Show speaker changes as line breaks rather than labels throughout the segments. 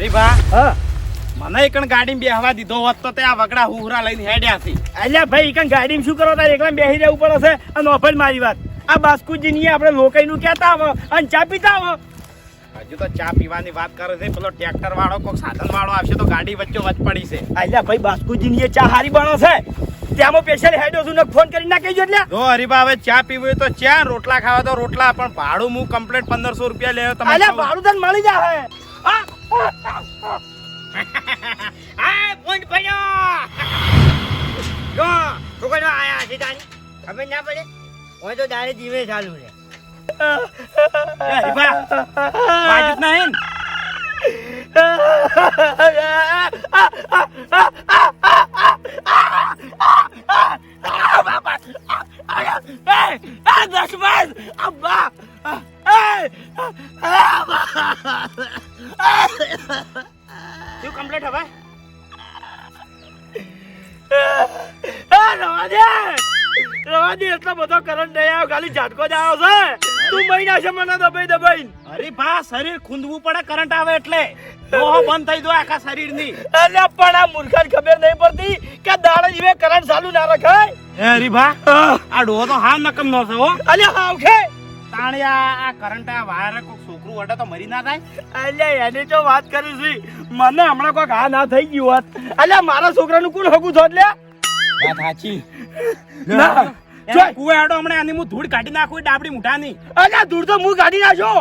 હરીભા
હા.
મને એકણ ગાડીમાં બેહવા દીધો હોત તો તે આ વગડા હુહરા લઈને હેડ્યા છે.
અલ્યા ભાઈ ઈકન ગાડીમાં શું કરો તારે? એકલા બેસી રહેવું પડે છે અને ઓફર મારી વાત. આ બાસ્કુજી ની આપણે લોકઈનું કહેતા આવો અને ચા પીતા આવો
હજુ તો ચા પીવાની વાત કરે છે. પેલો ટ્રેક્ટર વાળો કોક સાધન વાળો આવશે તો ગાડી વચ્ચે વચ પડી છે.
અલ્યા ભાઈ બાસ્કુજી ની ચા હારી બનો છે. ત્યાંમાં સ્પેશિયલ હેડો છું ફોન કરી ના કહેજો એટલે.
જો હરીભા હવે ચા પીવી તો ચા રોટલા ખાવા તો રોટલા પણ ભાડું હું કમ્પ્લીટ પંદરસો રૂપિયા લેવો તમે
અલ્યા ભાડું તને મળી જાય હા
આ ફોન પડ્યો જો છોકરો આયા છે તારી ખબર ના પડે હું તો દાડે જીવે ચાલુ છે
એ હરીભા બાજુ જ નહીં ને? થયું કમ્પ્લીટ હવે?
રવા દે! રવા દે એટલો બધો કરંટ નહીં આવ્યો. ખાલી ઝાટકો જ આવ્યો છે. તું મહિના છે મને દબાઈ દબાઈ.
હરીભા શરીર ખૂંદવું પડે કરંટ આવે એટલે. લોહો બંધ થઈ દો આખા શરીરની.
અલ્યા પણ આ મૂર્ખાને ખબર નહીં પડતી કે દાડે જીવે કરંટ ચાલુ ના રખાય?
અરે હરીભા આ ડોહો તો હા નકમ નો છે હો.
અલ્યા હાવ ખે
તાણિયા આ કરંટ આ વાયર કોક છોકરું અડે તો મરી ના થાય?
અલ્યા એની તો વાત કરી છે. મને હમણાં કોઈ આ ના થઈ ગયું હોત. અલ્યા મારા છોકરાનું કોણ હગું છો એટલે
વાત સાચી.
ના
જો કુવે હેડો હમણાં આની હું ધૂળ કાઢી નાખું ડાબડી મુઠાની.
અલ્યા ધૂળ તો હું કાઢી નાખ્યો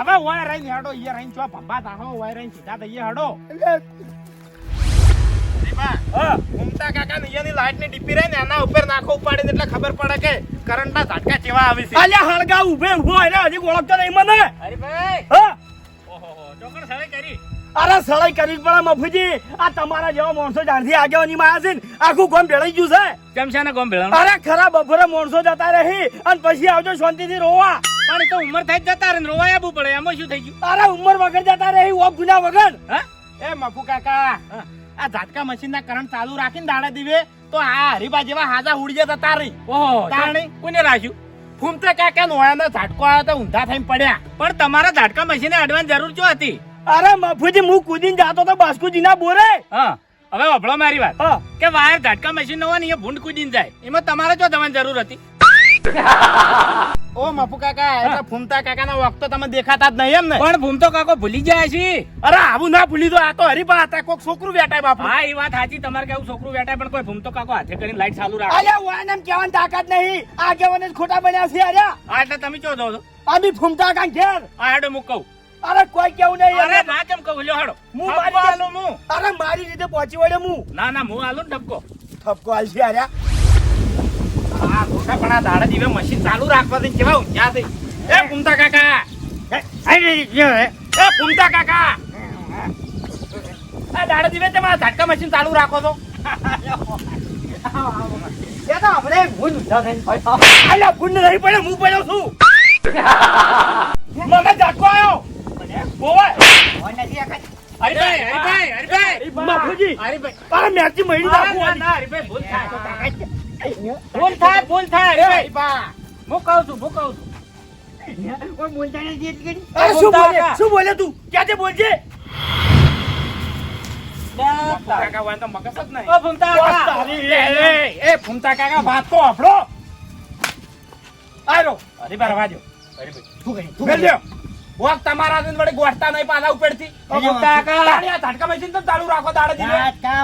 હવે ઓય રહીને હેડો ઈ રહીને ચો ભંબા તાહો ઓય રહીને સીધા થઈએ હેડો.
હા
ઘૂમતા કાકા ને અહીંયાની લાઈટની ડીપી રહી ને એના ઉપર નાખો ઉપાડીને એટલે ખબર પડે કે કરંટ ના ઝાટકા કેવા આવે છે.
અલ્યા હળગા ઉભે ઊભો એને હજી ઓળખતો નહીં મને.
અરે ભાઈ
હા.
ઓહો ચોકડ સળે કરી.
અરે સળાઈ કરી પડે મફુજી. આ તમારા જેવા માણસો જાણથી આગેવાની માં છે ને આખું ગામ ભેળાઈ ગયું છે.
ચમચાના ગોમ ભેળા
અરે ખરા બપોરે માણસો જતા રહી અને પછી આવજો શાંતિથી રોવા.
પણ તો ઉંમર થઈ જતા રહે રોવા આવવું પડે એમાં શું થઈ ગયું?
અરે ઉંમર વગર જતા રહી ઓફ ગુના વગર?
હા? એ મફુ કાકા આ ઝાટકા મશીન ના કરંટ ચાલુ રાખીને દાડા દીવે તો આ હરીબા જેવા હાજા ઉડી જતા તારી.
ઓહો
તાણી
કોને રાખ્યું?
ફૂમતે કાકા નોયાનો ઝાટકો આવ્યો તો ઊંધા થઈને પડ્યા.
પણ તમારા ઝાટકા મશીને અડવાની જરૂર જો હતી?
અરે મફુજી હું કૂદીને જાતો તો બાસ્કુજી ના બોરે.
હા હવે વભળો મારી વાત. કે વાયર ઝાટકા મશીન નો હોય ને એ ભૂંડ કૂદીને જાય. એમાં તમારે જો દવાની જરૂર હતી?
ઓ મફુ કાકા એટલે ફૂમતા કાકાના વખતો તમે દેખાતા જ નહીં એમ ને.
પણ ફૂમતો કાકો ભૂલી જાય છે.
અરે આવું ના ભૂલી દો આ તો હરીબા હતા કોક છોકરું બેઠા બાપુ
હા એ વાત સાચી તમારે કેવું છોકરું બેઠા પણ કોઈ ફૂમતો કાકો હાથે કરીને લાઈટ ચાલુ રાખે.
અરે વાન એમ કહેવાની તાકાત નહીં. આ જ ખોટા બન્યા છે અરે.
હા એટલે તમે ચો દો
આમી ફૂમતા કાકા ઘેર.
આ હેડો મુક કહું.
અરે કોઈ કેવું નહીં
અરે
અરે.
ના કેમ કહું? લ્યો હેડો.
હું મારી
આલું હું.
અરે મારી રીતે પહોંચી વળે હું.
ના ના હું આલું ને ઠપકો.
ઠપકો આલશે અલ્યા
ખોટા પણ આ દાડા દીવે મશીન ચાલુ રાખવાથી કેવા ઊંચા થઈ એ કાકા. કાકા. આ દાડા દીવે તમે આ મશીન ચાલુ રાખો છો?
એ તો આપણે ભૂલ ઊંધા થઈને પડ્યા. અલ્યા ભૂલ નહીં પડે હું પડ્યો છું. મને ઝાટકો આવ્યો ઓવે
હરીભાઈ હરીભાઈ હરીભાઈ.
બાપુજી
હરીભાઈ.
અરે મેચી મળી નાખું
ના, ના, ભૂલ થાય. ભૂલ થાય ભૂલ થાય. રે
બા.
હું કહું છું હું કહું છું.
અરે શું બોલે? શું બોલે તું? ક્યાં છે બોલજે
ફૂમતા કાકા હોય તો મગજ જ નહીં.
ઓ ભૂમતા કાકા.
તારી
એ, એ, એ ફૂમતા કાકા વાત તો આપણો આરો હરીબા રવા દો મેલ દ્યો. વોક તમારા દિન વડે ગોઠતા નહીં પાછા ઉપરથી.
ઓ ભૂમતા કાકા.
તાળી આ ઝાટકા મશીન તો ચાલુ રાખો દાડે દીવે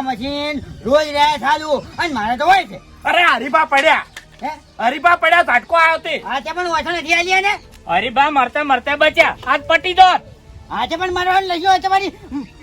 મશીન રોજ રહે ચાલુ અને મારે તો હોય છે.
અરે હરીબા પડ્યા.
હે?
હરીબા પડ્યા ઝાટકો આવ્યો તે.
આજે પણ વાસણ નથી આલી ને?
હરીભા મરતા મરતા બચ્યા. આજ પટી દોત
આજે પણ મારવાનું લઈ ગયો તમારી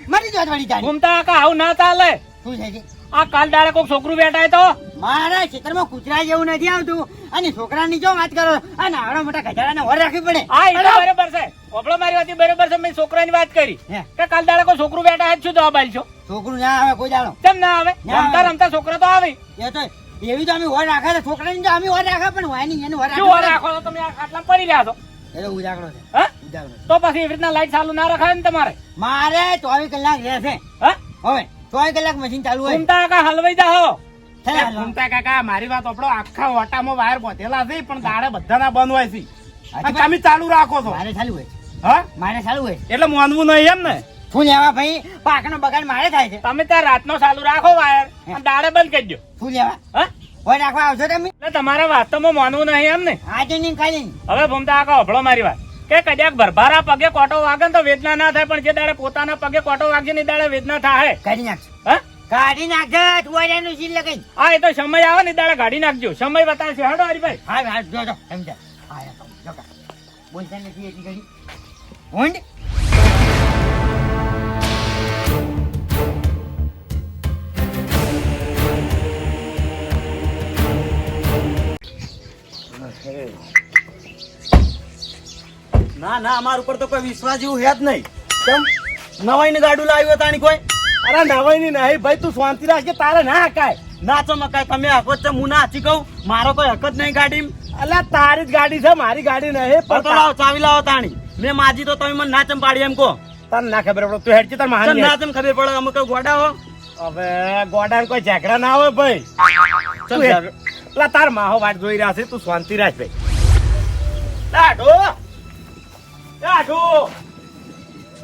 મરી જોત વળી તારી.
ઘૂમતા કાકા આવું ના ચાલે.
શું છે છે?
આ કાલ દાડે કોક છોકરું બેઠાય તો?
મારા ક્ષેત્રમાં કૂતરા જેવું નથી આવતું. અને છોકરાની જો વાત કરો અને આવડા મોટા ગધાડાને ઓર રાખવી પડે.
હા એ બરોબર છે. ઓબળો મારી વાત બરોબર છે મેં છોકરાની વાત કરી.
હે.
કે કાલ દાડે કોઈ છોકરું બેઠા જ શું જવાબ આલશો
છોકરું ના આવે કોઈ દાડો.
કેમ ના આવે. રમતા રમતા છોકરા તો આવે.
એ તો એવી તો અમે હોય રાખે છે. છોકરાની તો અમે હોય રાખે પણ હોય નહીં એને
હોય રાખે
હોય
રાખો તો તમે આ ખાટલા પડી રહ્યા છો.
એટલે ઉજાગરો છે.
હા?
ઉજાગરો
તો પછી એવી રીતના લાઈટ ચાલુ ના રખાય ને તમારે?
મારે ચોવીસ કલાક રહેશે.
હા?
હવે ચોવીસ કલાક મશીન ચાલુ હોય.
ઘૂમતા કાકા હલવાઈ જાઓ
ઘૂમતા કાકા મારી વાત આપણો આખા ઓટામાં વાયર બોધેલા છે પણ દાડે બધાના બંધ હોય છે. તમે ચાલુ રાખો છો.
મારે ચાલુ હોય
હા?
મારે ચાલુ હોય
એટલે માનવું નહીં એમ ને?
શું લેવા ભાઈ? પાકનો બગાડ મારે થાય છે.
તમે ત્યાં રાતનો ચાલુ રાખો વાયર દાડે બંધ કરી દો
શું લેવા?
હા?
હોય રાખવા આવશો તમે?
એટલે તમારા વાસ્તવમાં માનવું નહીં એમ ને.
આજે નહીં ખાલી.
હવે ભમતા આખો હભળો મારી વાત. કે કદાચ ભરભારા પગે કોટો વાગે તો વેદના ના થાય પણ જે દાડે પોતાના પગે કોટો વાગશે ને દાડે વેદના થાય
કાઢી નાખશો
હા?
કાઢી નાખજો તુવાડિયાનું સીલ લગાઈ.
હા એ તો સમય આવે ને દાડે ગાડી નાખજો. સમય બતાવશે. હાડો હરીભાઈ.
હા હા જો જો સમજા હા યા કહું, જો કા. બોલતા નથી એટલી ઘડી ઊંડ
ના ના અમાર ઉપર તો કોઈ વિશ્વાસ જેવું હે જ નહીં. કેમ? નવાઈ ને ગાડું લાવ્યું તાણી કોઈ?
અરે નવાઈ ની નહીં ભાઈ તું શાંતિ રાખજે તારે ના હકાય.
ના ચમકાય તમે હકો જ છે હું ના હાચી કહું. મારો કોઈ હક જ નહીં ગાડી
અલ્યા તારી જ ગાડી છે મારી ગાડી નહીં
તો લાવો ચાવી લાવો તાણી. મેં માજી તો તમે મને ના ચમ પાડી એમ કહો.
તને ના ખબર પડે તું હેડ છે તાર મહાન
ના ચમ ખબર પડે અમે કોઈ ગોડા હો.
હવે ગોડા કોઈ ઝઘડા ના હોય ભાઈ. પેલા તાર માહો વાટ જોઈ રહ્યા છે તું શાંતિ રાખ ભાઈ. લાડો લાડો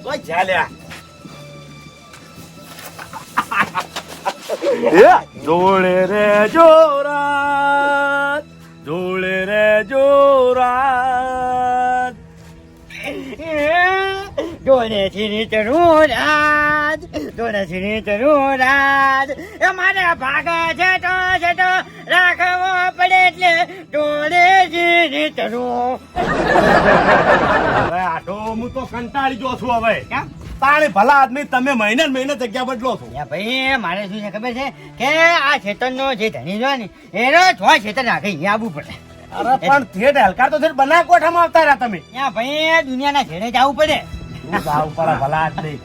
કોઈ ઝાલ્યા. જોડે રે જોરા જોડે રે જોરા
ડોલે છીની ચરું રાજ ડોલે છીની ચરું રાજ એ મારે ભાગા છે તો છે રાખવો પડે એટલે ચરું
હવે આટો હું તો કંટાળી ગયો છું હવે.
કેમ?
ભલા આદમી તમે મહિને મહિને જગ્યા બદલો છો.
યા ભાઈ મારે શું છે ખબર છે? કે આ ખેતરનો જે ધણી જો ને એનો છ ખેતર નાખે અહીંયા આવવું પડે.
અરે પણ થેટ હલકા તો થેટ બના કોઠામાં આવતા રહ્યા તમે.
યા ભાઈ દુનિયાના છેડે જવું પડે.
જાવ પડે ભલા આદમી?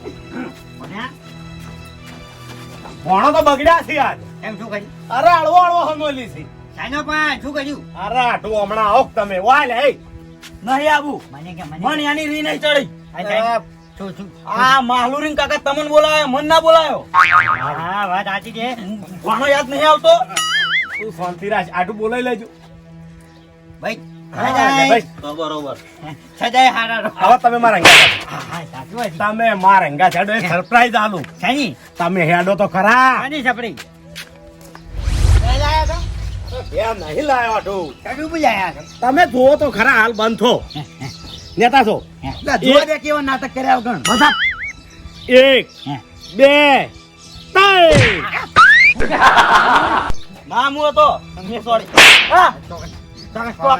ભણો તો બગડ્યા છે આજ.
એમ શું કર્યું
અરે અળવો અળવો હમોલી છે.
સાનો પણ શું કર્યું
અરે આટું હમણાં આવો તમે. વાલ હે.
નહીં આવું.
મને કે મને
મન યાની રી નહીં ચડી.
આ
માહલુરીન કાકા તમને બોલાયો મન ના બોલાયો.
હા વાત સાચી છે.
કોનો યાદ નહીં આવતો.
તું શાંતિ રાખ આટું બોલાઈ લેજો.
ભાઈ
તમે મારા સરપ્રાઈઝ આલું. તમે હેડો તો ખરા.
સપડી
એમ નહીં લાયો આટું.
કડું બુજાયા છો
તમે જુઓ તો ખરા હાલ બંધ થો નેતા છો.
જોવા દે કેવા નાટક કર્યા વગર.
બધા. એક બે ત્રણ.
ના હું. હતો મેં સોરી હા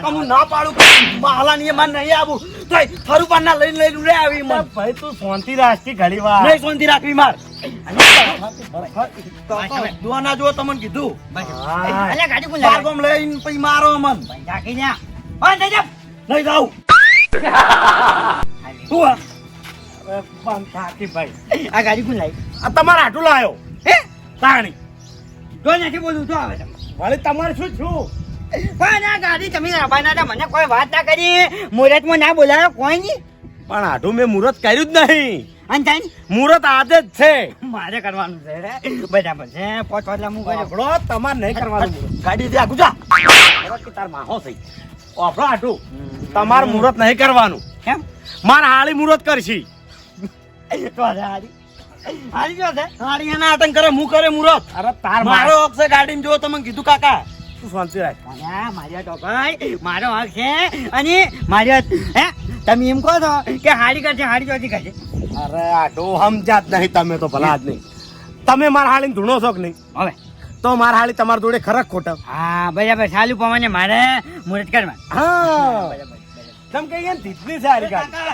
હું ના પાડું માહલા ની માન નહીં આવું. તોય થરું પાન લઈને લઈને રે આવી
ભાઈ તું શાંતિ રાખી ઘડી વાર.
નહીં શાંતિ રાખવી માર. તમને કીધું
અલ્યા ગાડી કોણ
બાર
લાવ્યું?
લઈને મારો મન
ઢાંકી જા.
આ?
ગાડી કોણ લાવી
આ તમારે લાયો
હે
તાણી
જો નથી બોલું તો આવે તમે
તમારે શું છું
પણ આ ગાડી તમે રવાના મને કોઈ વાત ના કરી મુહૂર્તમાં ના બોલાયો કોઈ નહીં
પણ આટલું મેં મુહૂર્ત કર્યું જ નહીં
ને,
મુહૂર્ત આજે જ છે.
મારે કરવાનું છે. બરાબર છે. પોચ વાટલા હું કર્યો
તમારે નહીં કરવાનું મુહૂર્ત.
ગાડી દે
કે તાર માહો થઈ. ઓફળો આટલું. તમારે મુહૂર્ત નહીં કરવાનું.
કેમ?
મારે હાળી મુહૂર્ત કરશી.
હારી હારી જો છે?
એના આતંક કરે હું કરે મુરત
અરે તાર
મારો હક છે ગાડીમાં જો તમે કીધું કાકા.
તું શાંતિ રાખ.
મારો ટોકાઈ મારો હક છે. અને મારી હે? તમે એમ કહો છો કે હાડી કરશે હારી ચોથી કરશે
અરે આટો સમજ્યા જ નહીં તમે તો ભલા જ નહીં. તમે મારા હાળી ધૂણો છો કે નહીં?
હવે.
તો મારા હાળી તમારા જોડે ખરક ખોટા.
હા બરાબર ચાલુ પવાને મારે મુરત કરવા
હા તમ કે અહીંયા ધીતરી છે હારી ગાડી.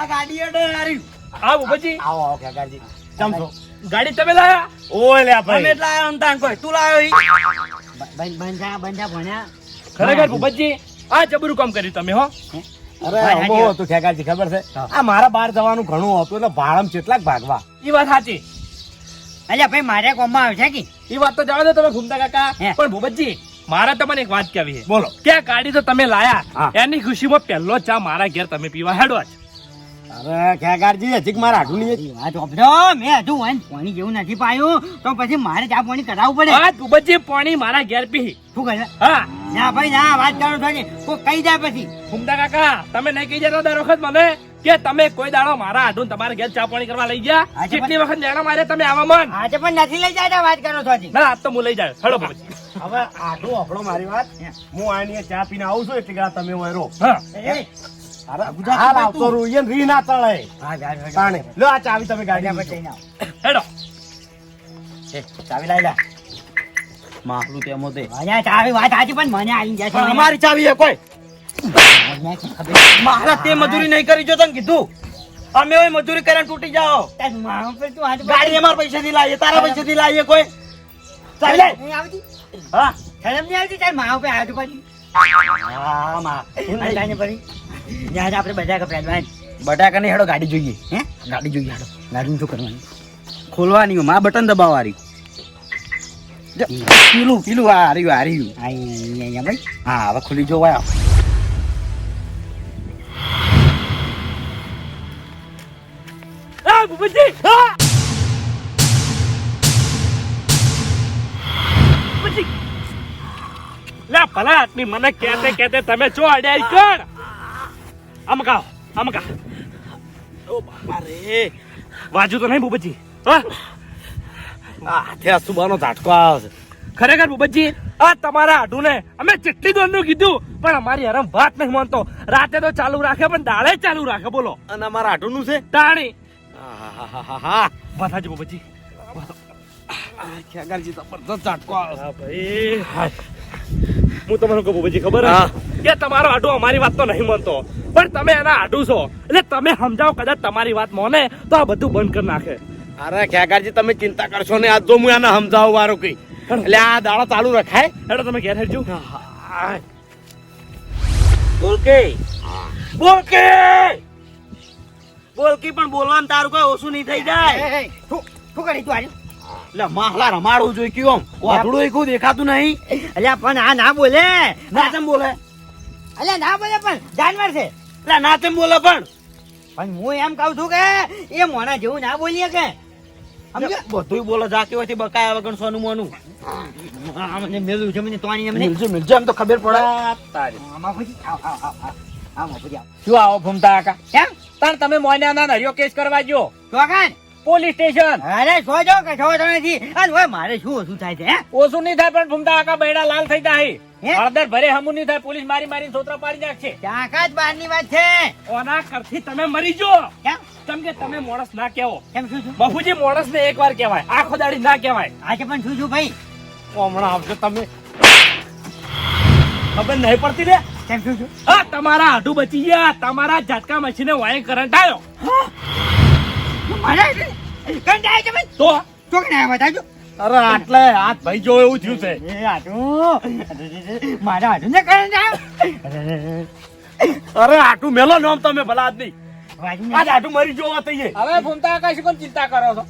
આ ગાડી અડે હારી.
આવો પછી આવો આવો કાકાજી ચમ છો?
ગાડી તમે લાયા?
ઓય લે
અમે
ભાઈ
એટલા આયા નતા કોઈ. તું લાયો ઈ.
બંધા બંધા ભણ્યા.
ખરેખર ભૂપતજી આ જબરું કામ કર્યું તમે હો?
અરે અમો. હતું ખેગાજી ખબર છે? આ મારા બહાર જવાનું ઘણું હતું એટલે ભાડમ કેટલાક ભાગવા.
એ વાત સાચી.
અલ્યા ભાઈ મારે કોમમાં આવશે કે?
એ વાત તો જવા દો તમે ઘૂમતા કાકા. પણ ભૂપતજી મારે તમને એક વાત કહેવી છે.
બોલો.
કે ગાડી તો તમે લાયા? એની ખુશીમાં પહેલો ચા મારા ઘેર તમે પીવા હેડવા
અરે ખેગારજી હજી મારા આઠું નહીં
વાત વાપરો મેં હજુ વન પાણી જેવું નથી પાયું. તો પછી મારે ચા પાણી કરાવવું પડે.
આ ભૂપતજી પાણી મારા ઘેર પી.
શું કરે
હા.
ના ભાઈ ના વાત કરો છો કોઈ કહી જાય પછી.
ઘૂમતા કાકા તમે નહીં કહી જતા દર વખત મને
કે તમે કોઈ દાડો મારા આઢું તમારે ઘેર ચા પાણી કરવા લઈ ગયા? કેટલી વખત નેણા મારે તમે આવા મન?
આજે પણ નથી લઈ જાય વાત કરો છો
ના આજ તો હું લઈ જાય બાબુજી.
હવે આટલું આપણો મારી વાત. હું આની ચા પીને આવું છું એટલે તમે વરો
હા.
હાલ આવતો રહું રી ના તળે.
હા, જા, જા, જા.
તાણે. લો આ ચાવી તમે ગાડી
ગાડી પર જઈને
હેડો.
ચાવી લાવી લા.
માહલું તેમાં તે
મને ચાવી વાત સાચી પણ મને આવી જાય
પણ અમારી ચાવી હે કોઈ.
મને શું ખબર?
મારા તે મજૂરી નહીં કરી જો તને કીધું. અમે ઓય મજૂરી કરીને તૂટી જાઓ. ગાડી અમારા પૈસાથી લાવીએ તારા પૈસાથી લાવીએ કોઈ. ચાલી લે? હા.
શરમ નહીં આવતી? તાર?
હા માં
પડી? ત્યાં આપણે બધા કપડાં
બટાકા ની હેડો ગાડી જોઈએ
હે?
ગાડી જોઈએ હેડો.
ગાડીનું શું કરવાની?
ખોલવાની માં બટન દબાવવાની. પીલું પીલું આ હાર્યું હાર્યું.
અહીંયા, ભાઈ.
હા હવે ખુલી જોવાય
ભૂપતજી! ભૂપતજી! ભલા આટલી મને કહેતે કહેતે તમે જો અડ્યા કર આમ કાઓ આમાં કા. ઓ બાપા રે. વાજુ તો નહીં બુબજી. હા?
આ હાથે અસુબાનો ઝાટકો આવે
ખરેખર બુબજી આ તમારા આઢું ને અમે જેટલી દોરનું કીધું પણ અમારી હરમ વાત નહીં માનતો. રાતે તો ચાલુ રાખે પણ દાળે ચાલુ રાખે બોલો.
અને અમારા હાટુનું છે?
ટાણી બધા
જ બુબજી. જબરદસ્ત ઝાટકો આવે
ભાઈ. હા. તમને કહું ભૂપતજી ખબર હા. કે તમારો આડું અમારી વાત તો નહીં માનતો. પણ તમે એના આડું છો. એટલે તમે સમજાવો કદાચ તમારી વાત મોને તો આ બધું બંધ કરી નાખે.
અરે ખેગારજી તમે ચિંતા કરશો ને આજ તો હું એને સમજાવું વારું કઈ. એટલે આ દાડો ચાલુ રખાય.
એટલે તમે ઘેર હેડજો.
બોલકે. બોલકે. બોલકી પણ બોલવાનું તારું કોઈ ઓછું નહીં થઈ જાય.
શું કરી તું આજે?
એટલે માહલા રમાડવું જોઈએ કયું એકું દેખાતું નહીં.
અલ્યા પણ આ ના બોલે.
ના તેમ બોલે?
ના બોલે પણ જાનવર છે.
એટલે ના તેમ બોલે પણ?
પણ હું એમ કહું છું કે એ મોણા જેવું ના બોલીએ કે.
બધું બોલે જાતી હોય બકાયા વગર સોનું મોનું.
મને મેલું છે મને તોણી એમને
મિલજો મિલજો એમ તો ખબર પડે.
આમાં પછી આવ આવ આવ આવ. આમાં
શું આવો ભૂમતા કાકા?
કેમ?
તાર તમે મોન્યાના નરિયો કેસ કરવા જો
ચોકાન
પોલીસ સ્ટેશન.
અરે છો જો કે છો તો નથી. અને ઓય મારે શું ઓછું થાય છે
ઓછું નહીં થાય પણ ભૂમતા કાકા બૈડા લાલ થઈ જાય. હળદર ભરે હમુ નહીં થાય પોલીસ મારી મારી સોતરા પાડી નાખશે.
ચાકા જ બહારની વાત છે.
ઓના કરથી તમે મરી જો
કેમ?
કેમ કે તમે મોણસ ના કેવો
કેમ શું છું?
બાપુજી મોણસ ને એક વાર કહેવાય. આખો દાડી ના કહેવાય.
આજે પણ શું છું ભાઈ?
હમણાં આવજો તમે. ખબર નહીં પડતી રે
કેમ શું છું?
હા તમારા આઢું બચી ગયા. તમારા ઝાટકા મશીને વાય કરંટ આવ્યો તો
તો? કે ના બતાવજો.
અરે આટલે હાથ ભાઈ જો એવું થયું છે.
એ આટું મારા આટું ને
અરે આટું મેલો નોમ તમે ભલા આદમી. આજ આટું મરી જોવા તઈએ
હવે ભૂમતા કાકા શું ચિંતા કરો છો?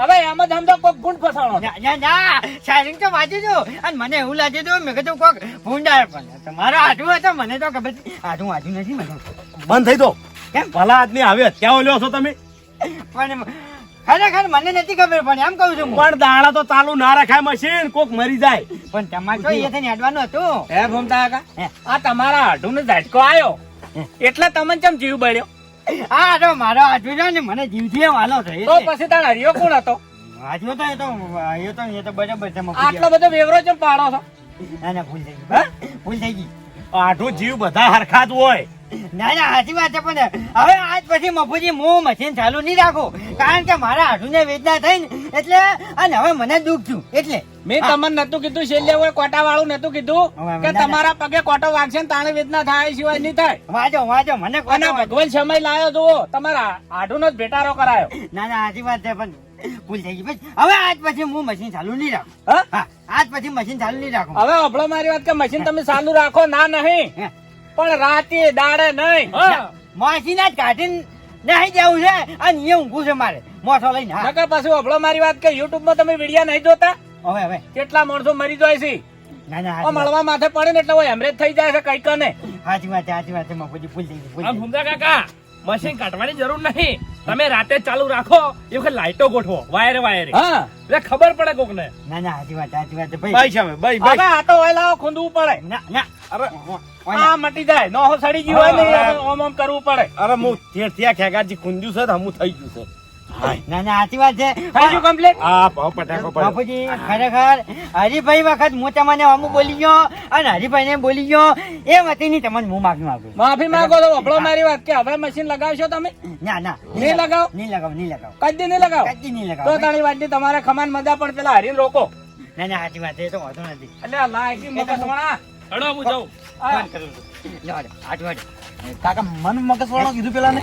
હવે એમ જ સમજો કોક ગુણ ફસાણો
ના ના ના. સાયરિંગ તો વાંચી દો અને મને એવું લાગે તો મેં કીધું કોક ભૂંડાય પણ તમારો આટું હતો મને તો ખબર. આટું વાંચ્યું નથી મને.
બંધ થઈ દો.
કેમ?
ભલા આદમી હવે અત્યારે લ્યો છો તમે.
પણ ખરેખર મને નથી ખબર પણ એમ કહું છું
પણ દાણા તો ચાલુ ના રખાય મશીન કોક મરી જાય.
પણ તમારે એ થઈને હેડવાનું હતું.
હે ભૂમતા કાકા? આ તમારા હાડું ને ઝટકો આવ્યો એટલે તમને ચમ જીવ બળ્યો?
હા તો મારો આટું છે ને મને જીવથી વાલો છે
તો પછી તાર હરિયો કોણ હતો?
આટલું તો એ તો એ તો એ તો બરાબર છે
આટલો બધો વેવરો ચમ પાડો છો?
ના ના ભૂલ થઈ ગઈ ભૂલ થઈ ગઈ.
આઠું જીવ બધા હરખા જ હોય.
ના ના સાચી વાત છે પણ હવે આજ પછી મફુજી હું મશીન ચાલુ નહીં રાખો. કારણ કે મારા હાથુને વેદના થઈ ને એટલે અને હવે મને દુઃખ થયું એટલે.
મેં તમને નતું કીધું છેલ્લે હોય કોટા વાળું નતું કીધું કે. તમારા પગે કોટો વાગશે ને તાણે વેદના થાય સિવાય નહીં થાય.
વાંચો વાંચો મને કોઈ
ભગવાન સમય લાયો જુઓ તમારા હાડુનો જ ભેટારો કરાયો.
ના ના સાચી વાત છે પણ ભૂલ થઈ ગઈ પછી હવે આજ પછી હું મશીન ચાલુ નહીં રાખું. આજ પછી મશીન ચાલુ નહીં રાખું.
હવે અભળો મારી વાત કે મશીન તમે ચાલુ રાખો ના નહીં. પણ રાતે દાડે નહીં.
મશીન જ કાઢીને નહીં જવું છે. અને એ ઊંઘું છે મારે. મોઠો લઈને
નકર પાછું અભળો મારી વાત કે યુટ્યુબમાં તમે વિડિયા નહીં જોતા?
હવે હવે.
કેટલા માણસો મરી જાય છે. મળવા માથે પડે ને એટલે હોય હેમરેજ થઈ જાય છે કઈ કને
સાચી વાત સાચી વાત છે મફુજી ભૂલ થઈ ગઈ ભૂલ
કાકા મશીન કાઢવાની જરૂર નહીં. તમે રાતે ચાલુ રાખો એ વખત લાઈટો ગોઠવો. વાયરે વાયરે.
હા.
એટલે ખબર પડે કોક ને
ના ના હાજી વાત હાજી વાત ભાઈ.
ભાઈ સામે ભાઈ ભાઈ.
આ તો હોય લાવો ખોંદવું પડે.
ના ના.
અરે
આ મટી જાય. નો સડી ગયું હોય ને ઓમ ઓમ કરવું પડે.
અરે હું ત્યાં ત્યાં ખેગાજી કુંજ્યું છે તો હમું થઈ ગયું છે.
ના ના સાચી વાત છે.
થઈ કમ્પ્લીટ
આ ભાવ પટાકો
બાપુજી ખરેખર હરિભાઈ વખત હું તમને બોલી ગયો અને હરિભાઈ ને બોલી ગયો એ વતીની તમને હું માફી માંગુ
માફી માંગો તો વપડો મારી વાત કે હવે મશીન લગાવશો તમે?
ના ના.
નહીં લગાવો?
નહીં લગાવ નહીં લગાવ.
કદી નહીં લગાવો?
કદી નહીં લગાવ.
તો વાત વાતની તમારે ખમાન મજા પણ પેલા હરીને રોકો.
ના ના સાચી વાત છે તો વાંધો નથી.
એટલે હું જાઉં.
કાકા મન મગજ વાળો કીધું પેલા ને